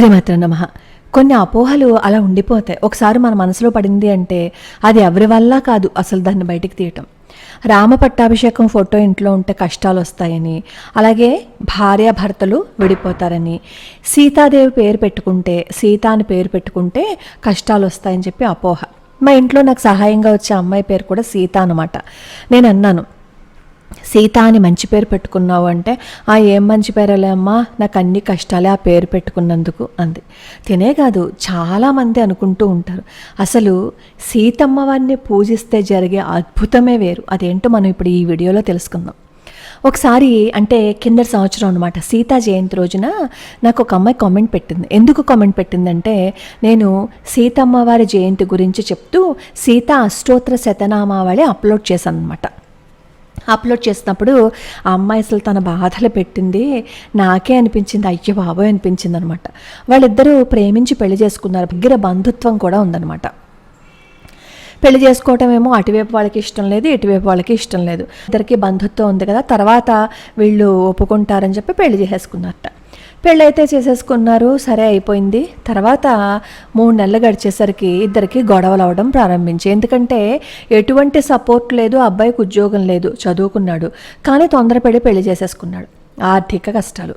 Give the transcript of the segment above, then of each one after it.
శ్రీమాత్ర నమ. కొన్ని అపోహలు అలా ఉండిపోతాయి. ఒకసారి మన మనసులో పడింది అంటే అది ఎవరి వల్ల కాదు అసలు దాన్ని బయటికి తీయటం. రామ పట్టాభిషేకం ఫోటో ఇంట్లో ఉంటే కష్టాలు వస్తాయని అలాగే భార్యాభర్తలు విడిపోతారని సీతాదేవి పేరు పెట్టుకుంటే సీత అని పేరు పెట్టుకుంటే కష్టాలు వస్తాయని చెప్పి అపోహ. మా ఇంట్లో నాకు సహాయంగా వచ్చే అమ్మాయి పేరు కూడా సీత అనమాట నేను అన్నాను సీత అని మంచి పేరు పెట్టుకున్నావు అంటే ఆ ఏం మంచి పేరలే అమ్మా? నాకు అన్ని కష్టాలే ఆ పేరు పెట్టుకున్నందుకు అంది. తినే కాదు చాలామంది అనుకుంటూ ఉంటారు. అసలు సీతమ్మ వారిని పూజిస్తే జరిగే అద్భుతమే వేరు. అదేంటో మనం ఇప్పుడు ఈ వీడియోలో తెలుసుకుందాం. ఒకసారి అంటే కింద సంవత్సరం అనమాట సీతా జయంతి రోజున నాకు ఒక అమ్మాయి కామెంట్ పెట్టింది. ఎందుకు కామెంట్ పెట్టిందంటే నేను సీతమ్మ వారి జయంతి గురించి చెప్తూ సీతా అష్టోత్తర శతనామావళి అప్లోడ్ చేశాను అనమాట అప్లోడ్ చేసినప్పుడు ఆ అమ్మాయి అసలు తన బాధలు పెట్టింది. నాకే అనిపించింది. అయ్యో బాబోయ్ అనిపించింది అనమాట వాళ్ళిద్దరూ ప్రేమించి పెళ్ళి చేసుకున్నారు. దగ్గర బంధుత్వం కూడా ఉందన్నమాట. పెళ్ళి చేసుకోవటం ఏమో అటువైపు వాళ్ళకి ఇష్టం లేదు ఇటువైపు వాళ్ళకి ఇష్టం లేదు. ఇద్దరికి బంధుత్వం ఉంది కదా తర్వాత వీళ్ళు ఒప్పుకుంటారని చెప్పి పెళ్ళి చేసేసుకున్నారట. పెళ్ళైతే చేసేసుకున్నారు సరే అయిపోయింది. తర్వాత మూడు నెలలు గడిచేసరికి ఇద్దరికి గొడవలు అవడం ప్రారంభించి ఎందుకంటే ఎటువంటి సపోర్ట్ లేదు అబ్బాయికి ఉద్యోగం లేదు చదువుకున్నాడు కానీ తొందరపడి పెళ్ళి చేసేసుకున్నాడు. ఆర్థిక కష్టాలు.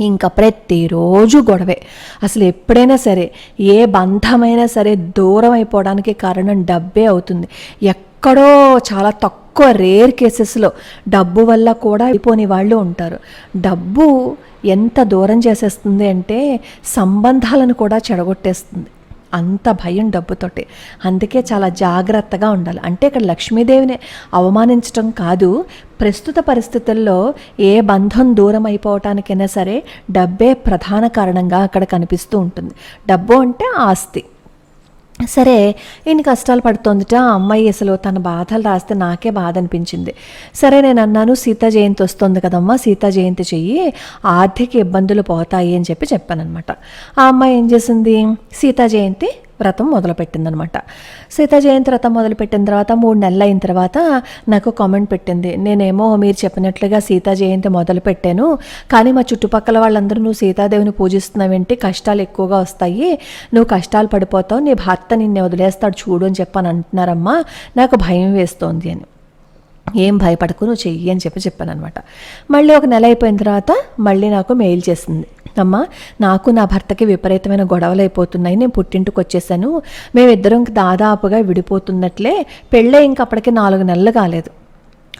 ఇంకా ప్రతిరోజు గొడవే. అసలు ఎప్పుడైనా సరే ఏ బంధమైనా సరే దూరం అయిపోవడానికి కారణం డబ్బే అవుతుంది. ఎక్కడో చాలా తక్కువ రేర్ కేసెస్లో డబ్బు వల్ల కూడా అయిపోని వాళ్ళు ఉంటారు. డబ్బు ఎంత దూరం చేసేస్తుంది అంటే సంబంధాలను కూడా చెడగొట్టేస్తుంది. అంత భయం డబ్బుతోటి. అందుకే చాలా జాగ్రత్తగా ఉండాలి. అంటే ఇక్కడ లక్ష్మీదేవిని అవమానించడం కాదు. ప్రస్తుత పరిస్థితుల్లో ఏ బంధం దూరం అయిపోవటానికైనా సరే డబ్బే ప్రధాన కారణంగా అక్కడ కనిపిస్తూ ఉంటుంది. డబ్బు అంటే ఆస్తి. సరే ఇన్ని కష్టాలు పడుతోందిట? అమ్మాయి అసలు తన బాధలు రాస్తే నాకే బాధ అనిపించింది. సరే నేను అన్నాను సీతా జయంతి వస్తుంది కదమ్మా సీతా జయంతి చెయ్యి ఆర్థిక ఇబ్బందులు పోతాయి అని చెప్పి చెప్పానమాట ఆ అమ్మాయి ఏం చేసింది? సీతా జయంతి వ్రతం మొదలుపెట్టిందనమాట. సీతా జయంతి వ్రతం మొదలుపెట్టిన తర్వాత మూడు నెలలు అయిన తర్వాత నాకు కామెంట్ పెట్టింది. నేనేమో మీరు చెప్పినట్లుగా సీతా జయంతి మొదలు పెట్టాను కానీ మా చుట్టుపక్కల వాళ్ళందరూ నువ్వు సీతాదేవిని పూజిస్తున్నావేంటి? కష్టాలు ఎక్కువగా వస్తాయి. నువ్వు కష్టాలు పడిపోతావు. నీ భర్త నిన్ను వదిలేస్తాడు చూడు అని చెప్పని అంటున్నారమ్మా. నాకు భయం వేస్తోంది అని. ఏం భయపడకు నువ్వు చెయ్యి అని చెప్పి చెప్పాను అనమాట మళ్ళీ ఒక నెల అయిపోయిన తర్వాత మళ్ళీ నాకు మెయిల్ చేసింది. అమ్మ నాకు నా భర్తకి విపరీతమైన గొడవలు అయిపోతున్నాయి నేను పుట్టింటికి వచ్చేసాను మేమిద్దరం దాదాపుగా విడిపోతున్నట్లే. పెళ్ళే ఇంక అప్పటికి నాలుగు నెలలు కాలేదు.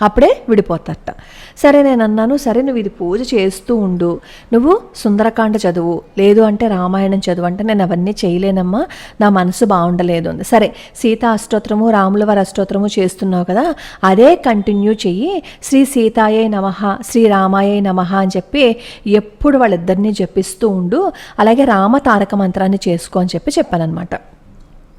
అప్పుడే విడిపోతట సరే నేను అన్నాను సరే నువ్వు ఇది పూజ చేస్తూ ఉండు. నువ్వు సుందరకాండ చదువు. లేదు అంటే రామాయణం చదువు అంటే నేను అవన్నీ చేయలేనమ్మా. నా మనసు బాగుండలేదు అంది. సరే సీత అష్టోత్తరము రాముల వారి అష్టోత్తరము చేస్తున్నావు కదా అదే కంటిన్యూ చెయ్యి. శ్రీ సీతాయే నమ శ్రీ రామాయే నమ అని చెప్పి ఎప్పుడు వాళ్ళిద్దరినీ జపిస్తూ ఉండు. అలాగే రామ తారక మంత్రాన్ని చేసుకో అని చెప్పి చెప్పానమాట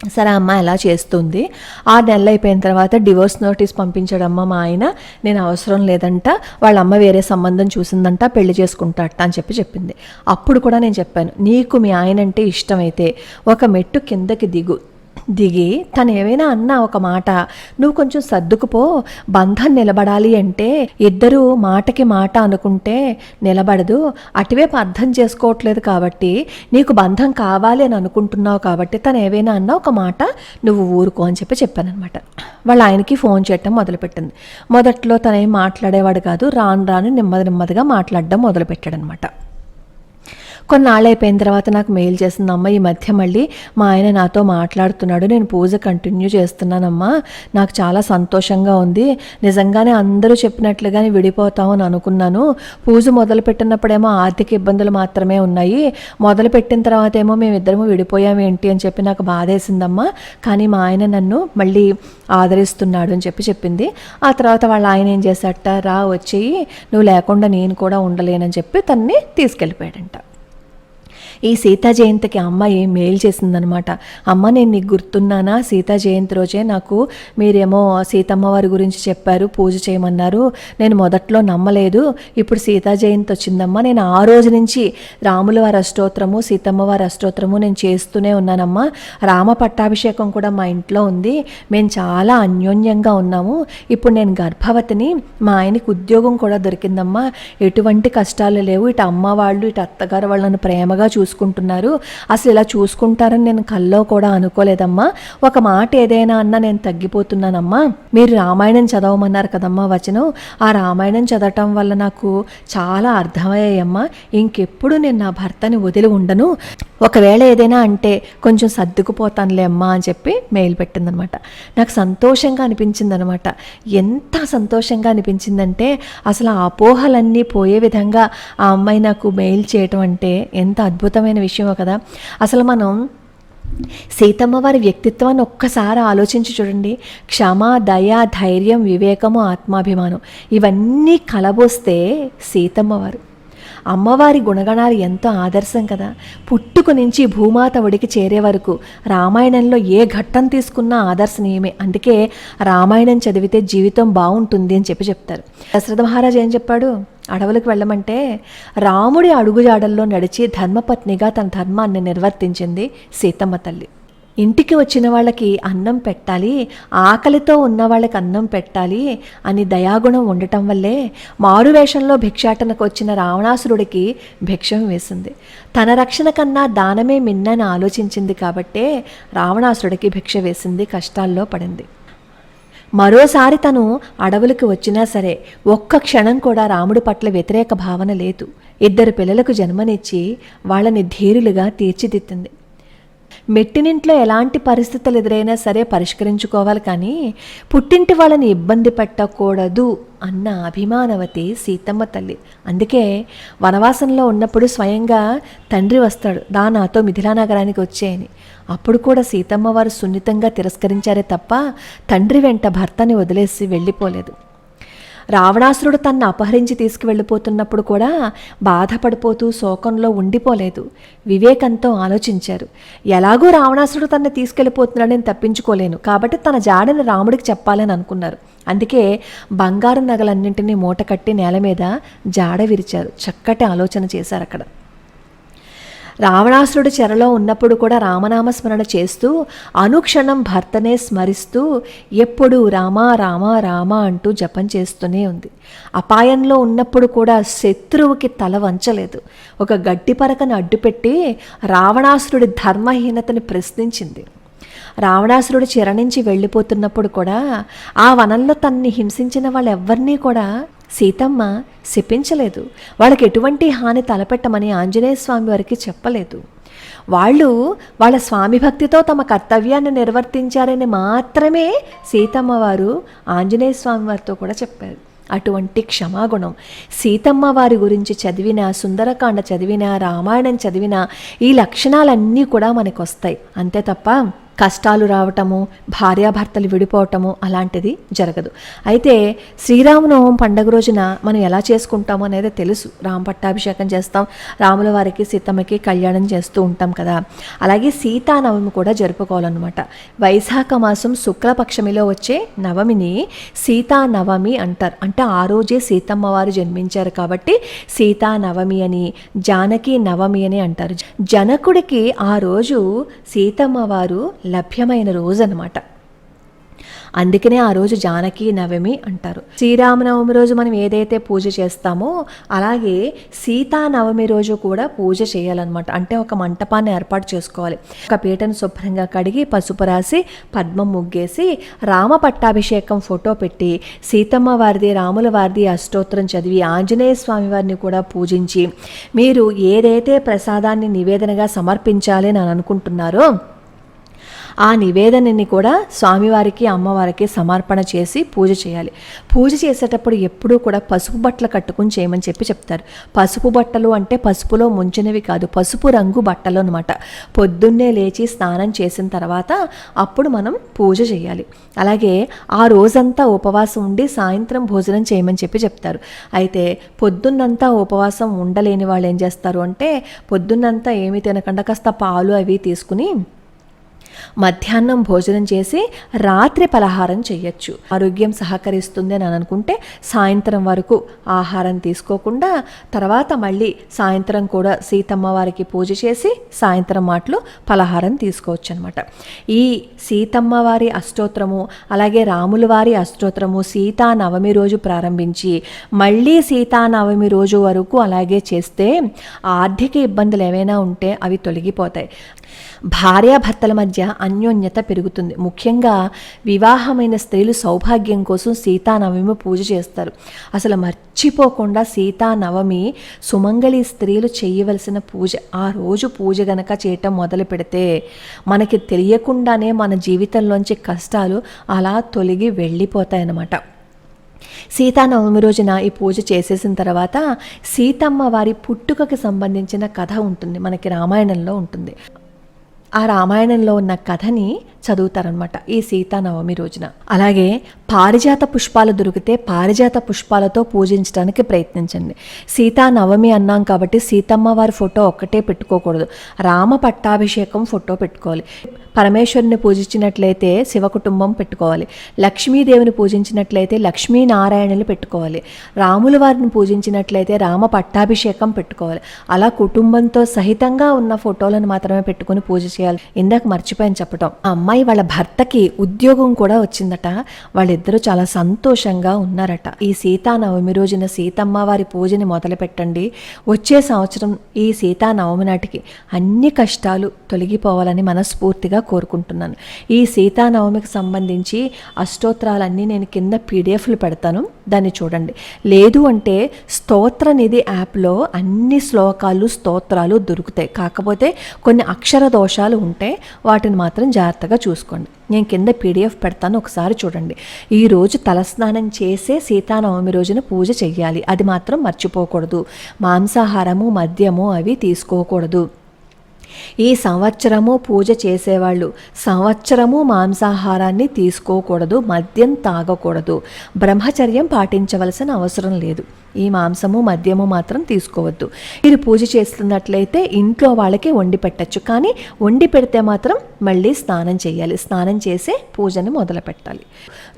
సరే అమ్మ ఎలా చేస్తుంది. ఆరు నెలలు అయిపోయిన తర్వాత డివోర్స్ నోటీస్ పంపించాడమ్మ మా ఆయన. నేను అవసరం లేదంట వాళ్ళ అమ్మ వేరే సంబంధం చూసిందంట పెళ్ళి చేసుకుంటాట అని చెప్పి చెప్పింది. అప్పుడు కూడా నేను చెప్పాను నీకు మీ ఆయన అంటే ఇష్టమైతే ఒక మెట్టు కిందకి దిగు దిగి తను ఏమైనా అన్నా ఒక మాట నువ్వు కొంచెం సర్దుకుపో బంధం నిలబడాలి అంటే ఇద్దరు మాటకి మాట అనుకుంటే నిలబడదు అటువైపు అర్థం చేసుకోవట్లేదు కాబట్టి నీకు బంధం కావాలి అని అనుకుంటున్నావు కాబట్టి తను ఏవైనా అన్నా ఒక మాట నువ్వు ఊరుకో అని చెప్పి చెప్పానమాట వాళ్ళ ఆయనకి ఫోన్ చేయటం మొదలుపెట్టింది. మొదట్లో తనేం మాట్లాడేవాడు కాదు రాను రాను నెమ్మది నెమ్మదిగా మాట్లాడడం మొదలుపెట్టాడనమాట కొన్నాళ్ళు అయిపోయిన తర్వాత నాకు మెయిల్ చేసిందమ్మ ఈ మధ్య మళ్ళీ మా ఆయన నాతో మాట్లాడుతున్నాడు నేను పూజ కంటిన్యూ చేస్తున్నానమ్మా నాకు చాలా సంతోషంగా ఉంది నిజంగానే అందరూ చెప్పినట్లుగానే విడిపోతామని అనుకున్నాను. పూజ మొదలుపెట్టినప్పుడేమో ఆర్థిక ఇబ్బందులు మాత్రమే ఉన్నాయి మొదలుపెట్టిన తర్వాత ఏమో మేమిద్దరము విడిపోయాం ఏంటి అని చెప్పి నాకు బాధేసిందమ్మా కానీ మా ఆయన నన్ను మళ్ళీ ఆదరిస్తున్నాడు అని చెప్పి చెప్పింది. ఆ తర్వాత వాళ్ళ ఆయన ఏం చేశాట రా వచ్చేయి నువ్వు లేకుండా నేను కూడా ఉండలేనని చెప్పి తన్ని తీసుకెళ్ళిపోయాడంట. ఈ సీతా జయంతికి అమ్మ ఏం మెయిల్ చేసిందనమాట. అమ్మ నేను నీకు గుర్తున్నానా? సీతా జయంతి రోజే నాకు మీరేమో సీతమ్మ వారి గురించి చెప్పారు పూజ చేయమన్నారు. నేను మొదట్లో నమ్మలేదు. ఇప్పుడు సీతా జయంతి వచ్చిందమ్మా. నేను ఆ రోజు నుంచి రాముల వారి అష్టోత్తరము సీతమ్మ వారి అష్టోత్తరము నేను చేస్తూనే ఉన్నానమ్మా. రామ పట్టాభిషేకం కూడా మా ఇంట్లో ఉంది. మేము చాలా అన్యోన్యంగా ఉన్నాము. ఇప్పుడు నేను గర్భవతిని మా ఆయనకి ఉద్యోగం కూడా దొరికిందమ్మా. ఎటువంటి కష్టాలు లేవు. ఇటు అమ్మ వాళ్ళు ఇటు అత్తగారు వాళ్ళని ప్రేమగా చూసుకు చూసుకుంటున్నారు. అసలు ఇలా చూసుకుంటారని నేను కల్లో కూడా అనుకోలేదమ్మా. ఒక మాట ఏదైనా అన్నా నేను తగ్గిపోతున్నానమ్మా. మీరు రామాయణం చదవమన్నారు కదమ్మా వచనం. ఆ రామాయణం చదవటం వల్ల నాకు చాలా అర్థమయ్యాయమ్మా. ఇంకెప్పుడు నేను నా భర్తని వదిలి ఉండను. ఒకవేళ ఏదైనా అంటే కొంచెం సర్దుకుపోతానులే అమ్మా అని చెప్పి మెయిల్ పెట్టిందనమాట. నాకు సంతోషంగా అనిపించింది అనమాట ఎంత సంతోషంగా అనిపించిందంటే అసలు ఆ అపోహలన్నీ పోయే విధంగా ఆ అమ్మాయి నాకు మెయిల్ చేయటం అంటే ఎంత అద్భుతమైన విషయమో కదా. అసలు మనం సీతమ్మ వారి వ్యక్తిత్వాన్ని ఒక్కసారి ఆలోచించి చూడండి. క్షమ దయ ధైర్యం వివేకము ఆత్మాభిమానం ఇవన్నీ కలబోస్తే సీతమ్మ వారు. అమ్మవారి గుణగణాలు ఎంతో ఆదర్శం కదా. పుట్టుక నుంచి భూమాత ఒడికి చేరే వరకు రామాయణంలో ఏ ఘట్టం తీసుకున్నా ఆదర్శనీయమే. అందుకే రామాయణం చదివితే జీవితం బాగుంటుంది అని చెప్పి చెప్తారు. దశరథ మహారాజు ఏం చెప్పాడు? అడవులకు వెళ్ళమంటే రాముడి అడుగుజాడల్లో నడిచి ధర్మపత్నిగా తన ధర్మాన్ని నిర్వర్తించింది సీతమ్మ తల్లి. ఇంటికి వచ్చిన వాళ్ళకి అన్నం పెట్టాలి ఆకలితో ఉన్న వాళ్ళకి అన్నం పెట్టాలి అని దయాగుణం ఉండటం వల్లే మారువేషంలో భిక్షాటనకు వచ్చిన రావణాసురుడికి భిక్షం వేసింది. తన రక్షణ కన్నా దానమే మిన్నని ఆలోచించింది కాబట్టే రావణాసురుడికి భిక్ష వేసింది కష్టాల్లో పడింది. మరోసారి తను అడవులకు వచ్చినా సరే ఒక్క క్షణం కూడా రాముడి పట్ల వ్యతిరేక భావన లేదు. ఇద్దరు పిల్లలకు జన్మనిచ్చి వాళ్ళని ధీరులుగా తీర్చిదిద్దింది. మెట్టినింట్లో ఎలాంటి పరిస్థితులు ఎదురైనా సరే పరిష్కరించుకోవాలి కానీ పుట్టింటి వాళ్ళని ఇబ్బంది పెట్టకూడదు అన్న అభిమానవతి సీతమ్మ తల్లి. అందుకే వనవాసంలో ఉన్నప్పుడు స్వయంగా తండ్రి వస్తాడు దా నాతో మిథిలా నగరానికి వచ్చేయని. అప్పుడు కూడా సీతమ్మ వారు సున్నితంగా తిరస్కరించారే తప్ప తండ్రి వెంట భర్తని వదిలేసి వెళ్ళిపోలేదు. రావణాసురుడు తన్ను అపహరించి తీసుకువెళ్ళిపోతున్నప్పుడు కూడా బాధపడిపోతూ శోకంలో ఉండిపోలేదు. వివేకంతో ఆలోచించారు. ఎలాగో రావణాసురుడు తన్ని తీసుకెళ్ళిపోతున్నాడని తప్పించుకోలేను. కాబట్టి తన జాడని రాముడికి చెప్పాలని అనుకున్నారు. అందుకే బంగారు నగలన్నింటినీ మూట కట్టి నేల మీద జాడ విరిచారు. చక్కటి ఆలోచన చేశారు అక్కడ. రావణాసురుడు చెరలో ఉన్నప్పుడు కూడా రామనామ స్మరణ చేస్తూ అనుక్షణం భర్తనే స్మరిస్తూ ఎప్పుడు రామా రామా రామా అంటూ జపం చేస్తూనే ఉంది. అపాయంలో ఉన్నప్పుడు కూడా శత్రువుకి తల వంచలేదు. ఒక గడ్డి పరకను అడ్డుపెట్టి రావణాసురుడి ధర్మహీనతని ప్రశ్నించింది. రావణాసురుడు చెర నుంచి వెళ్ళిపోతున్నప్పుడు కూడా ఆ వనంలో తన్ని హింసించిన వాళ్ళెవ్వరినీ కూడా సీతమ్మ శపించలేదు. వాళ్ళకి ఎటువంటి హాని తలపెట్టమని ఆంజనేయ స్వామి వారికి చెప్పలేదు. వాళ్ళు వాళ్ళ స్వామి భక్తితో తమ కర్తవ్యాన్ని నిర్వర్తించారని మాత్రమే సీతమ్మ వారు ఆంజనేయ స్వామి వారితో కూడా చెప్పారు. అటువంటి క్షమాగుణం. సీతమ్మ వారి గురించి చదివిన సుందరకాండ చదివిన రామాయణం చదివిన ఈ లక్షణాలన్నీ కూడా మనకు వస్తాయి అంతే తప్ప కష్టాలు రావటము భార్యాభర్తలు విడిపోవటము అలాంటిది జరగదు. అయితే శ్రీరామనవమి పండగ రోజున మనం ఎలా చేసుకుంటామో అనేది తెలుసు. రామ పట్టాభిషేకం చేస్తాం రాముల వారికి సీతమ్మకి కళ్యాణం చేస్తూ ఉంటాం కదా. అలాగే సీతానవమి కూడా జరుపుకోవాలన్నమాట. వైశాఖ మాసం శుక్లపక్షమిలో వచ్చే నవమిని సీతానవమి అంటారు. అంటే ఆ రోజే సీతమ్మ వారు జన్మించారు కాబట్టి సీతానవమి అని జానకి నవమి అని అంటారు. జనకుడికి ఆ రోజు సీతమ్మ వారు లభ్యమైన రోజు అనమాట అందుకనే ఆ రోజు జానకి నవమి అంటారు. శ్రీరామనవమి రోజు మనం ఏదైతే పూజ చేస్తామో అలాగే సీతానవమి రోజు కూడా పూజ చేయాలన్నమాట. అంటే ఒక మంటపాన్ని ఏర్పాటు చేసుకోవాలి. ఒక పీటను శుభ్రంగా కడిగి పసుపు రాసి పద్మం ముగ్గేసి రామ పట్టాభిషేకం ఫోటో పెట్టి సీతమ్మ వారిది రాముల వారిది అష్టోత్తరం చదివి ఆంజనేయ స్వామి వారిని కూడా పూజించి మీరు ఏదైతే ప్రసాదాన్ని నివేదనగా సమర్పించాలి అని అనుకుంటున్నారో ఆ నివేదనని కూడా స్వామివారికి అమ్మవారికి సమర్పణ చేసి పూజ చేయాలి. పూజ చేసేటప్పుడు ఎప్పుడూ కూడా పసుపు బట్టలు కట్టుకుని చేయమని చెప్పి చెప్తారు. పసుపు బట్టలు అంటే పసుపులో ముంచినవి కాదు పసుపు రంగు బట్టలు అనమాట పొద్దున్నే లేచి స్నానం చేసిన తర్వాత అప్పుడు మనం పూజ చేయాలి. అలాగే ఆ రోజంతా ఉపవాసం ఉండి సాయంత్రం భోజనం చేయమని చెప్పి చెప్తారు. అయితే పొద్దున్నంతా ఉపవాసం ఉండలేని వాళ్ళు ఏం చేస్తారు అంటే పొద్దున్నంతా ఏమీ తినకుండా కాస్త పాలు అవి తీసుకుని మధ్యాహ్నం భోజనం చేసి రాత్రి పలహారం చేయొచ్చు. ఆరోగ్యం సహకరిస్తుంది అని అనుకుంటే సాయంత్రం వరకు ఆహారం తీసుకోకుండా తర్వాత మళ్ళీ సాయంత్రం కూడా సీతమ్మ వారికి పూజ చేసి సాయంత్రం మాటలు పలహారం తీసుకోవచ్చు అనమాట ఈ సీతమ్మ వారి అష్టోత్తరము అలాగే రాముల వారి అష్టోత్తరము సీతా నవమి రోజు ప్రారంభించి మళ్ళీ సీతా నవమి రోజు వరకు అలాగే చేస్తే ఆర్థిక ఇబ్బందులు ఏవైనా ఉంటే అవి తొలగిపోతాయి. భార్యాభర్తల మధ్య అన్యోన్యత పెరుగుతుంది. ముఖ్యంగా వివాహమైన స్త్రీలు సౌభాగ్యం కోసం సీతానవమి పూజ చేస్తారు. అసలు మర్చిపోకుండా సీతానవమి సుమంగళి స్త్రీలు చేయవలసిన పూజ. ఆ రోజు పూజ గనక చేయటం మొదలు పెడితే మనకి తెలియకుండానే మన జీవితంలోంచి కష్టాలు అలా తొలగి వెళ్ళిపోతాయన్నమాట. సీతానవమి రోజున ఈ పూజ చేసేసిన తర్వాత సీతమ్మ వారి పుట్టుకకి సంబంధించిన కథ ఉంటుంది. మనకి రామాయణంలో ఉంటుంది. ఆ రామాయణంలో ఉన్న కథని చదువుతారనమాట ఈ సీతానవమి రోజున. అలాగే పారిజాత పుష్పాలు దొరికితే పారిజాత పుష్పాలతో పూజించడానికి ప్రయత్నించండి. సీతానవమి అన్నాం కాబట్టి సీతమ్మ వారి ఫోటో ఒక్కటే పెట్టుకోకూడదు. రామ పట్టాభిషేకం ఫోటో పెట్టుకోవాలి. పరమేశ్వరుని పూజించినట్లయితే శివ కుటుంబం పెట్టుకోవాలి. లక్ష్మీదేవిని పూజించినట్లయితే లక్ష్మీనారాయణులు పెట్టుకోవాలి. రాముల వారిని పూజించినట్లయితే రామ పట్టాభిషేకం పెట్టుకోవాలి. అలా కుటుంబంతో సహితంగా ఉన్న ఫోటోలను మాత్రమే పెట్టుకొని పూజ చేయాలి. ఇందాక మర్చిపోయాను చెప్పటం. ఆ అమ్మాయి వాళ్ళ భర్తకి ఉద్యోగం కూడా వచ్చిందట. వాళ్ళిద్దరూ చాలా సంతోషంగా ఉన్నారట. ఈ సీతానవమి రోజున సీతమ్మ వారి పూజని మొదలు పెట్టండి వచ్చే సంవత్సరం ఈ సీతానవమి నాటికి అన్ని కష్టాలు తొలగిపోవాలని మనస్ఫూర్తిగా కోరుకుంటున్నాను. ఈ సీతానవమికి సంబంధించి అష్టోత్తరాలన్నీ నేను కింద పీడిఎఫ్లు పెడతాను. దాన్ని చూడండి. లేదు అంటే స్తోత్ర నిధి యాప్లో అన్ని శ్లోకాలు స్తోత్రాలు దొరుకుతాయి. కాకపోతే కొన్ని అక్షర దోషాలు ఉంటే వాటిని మాత్రం జాగ్రత్తగా చూసుకోండి. నేను కింద పీడిఎఫ్ పెడతాను ఒకసారి చూడండి. ఈరోజు తలస్నానం చేసే సీతానవమి రోజున పూజ చెయ్యాలి. అది మాత్రం మర్చిపోకూడదు. మాంసాహారము మద్యము అవి తీసుకోకూడదు. ఈ సంవత్సరము పూజ చేసేవాళ్ళు సంవత్సరము మాంసాహారాన్ని తీసుకోకూడదు మద్యం తాగకూడదు. బ్రహ్మచర్యం పాటించవలసిన అవసరం లేదు. ఈ మాంసము మద్యము మాత్రం తీసుకోవద్దు. మీరు పూజ చేస్తున్నట్లయితే ఇంట్లో వాళ్ళకి వండి పెట్టచ్చు. కానీ వండి పెడితే మాత్రం మళ్ళీ స్నానం చేయాలి. స్నానం చేసే పూజని మొదలు పెట్టాలి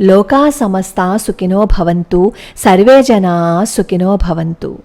లోకా సమస్త సుఖినో భవంతు సర్వే జనా సుఖినో భవంతు.